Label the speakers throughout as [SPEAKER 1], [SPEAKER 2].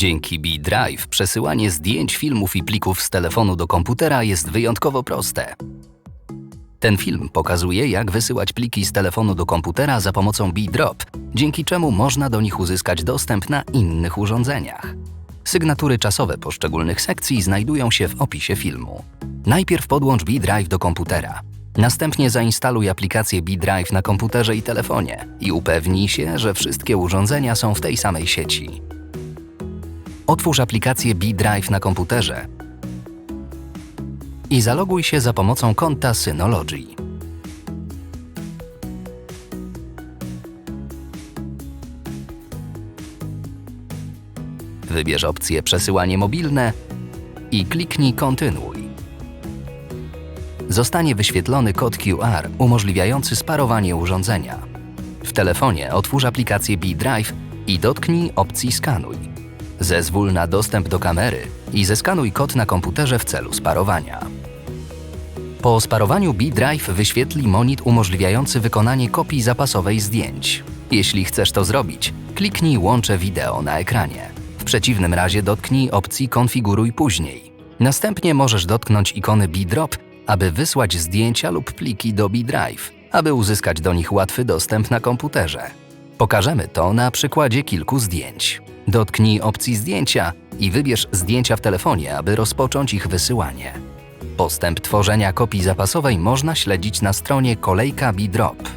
[SPEAKER 1] Dzięki B-Drive przesyłanie zdjęć, filmów i plików z telefonu do komputera jest wyjątkowo proste. Ten film pokazuje, jak wysyłać pliki z telefonu do komputera za pomocą B-Drop, dzięki czemu można do nich uzyskać dostęp na innych urządzeniach. Sygnatury czasowe poszczególnych sekcji znajdują się w opisie filmu. Najpierw podłącz B-Drive do komputera. Następnie zainstaluj aplikację B-Drive na komputerze i telefonie i upewnij się, że wszystkie urządzenia są w tej samej sieci. Otwórz aplikację B-Drive na komputerze i zaloguj się za pomocą konta Synology. Wybierz opcję Przesyłanie mobilne i kliknij Kontynuuj. Zostanie wyświetlony kod QR umożliwiający sparowanie urządzenia. W telefonie otwórz aplikację B-Drive i dotknij opcji Skanuj. Zezwól na dostęp do kamery i zeskanuj kod na komputerze w celu sparowania. Po sparowaniu B-Drive wyświetli monit umożliwiający wykonanie kopii zapasowej zdjęć. Jeśli chcesz to zrobić, kliknij Łączę wideo na ekranie. W przeciwnym razie dotknij opcji Konfiguruj później. Następnie możesz dotknąć ikony B-Drop, aby wysłać zdjęcia lub pliki do B-Drive, aby uzyskać do nich łatwy dostęp na komputerze. Pokażemy to na przykładzie kilku zdjęć. Dotknij opcji zdjęcia i wybierz zdjęcia w telefonie, aby rozpocząć ich wysyłanie. Postęp tworzenia kopii zapasowej można śledzić na stronie Kolejka B-Drop.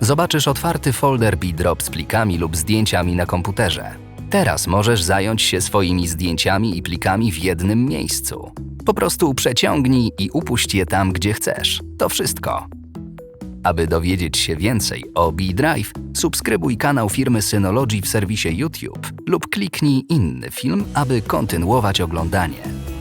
[SPEAKER 1] Zobaczysz otwarty folder B-Drop z plikami lub zdjęciami na komputerze. Teraz możesz zająć się swoimi zdjęciami i plikami w jednym miejscu. Po prostu przeciągnij i upuść je tam, gdzie chcesz. To wszystko. Aby dowiedzieć się więcej o B-Drive, subskrybuj kanał firmy Synology w serwisie YouTube lub kliknij inny film, aby kontynuować oglądanie.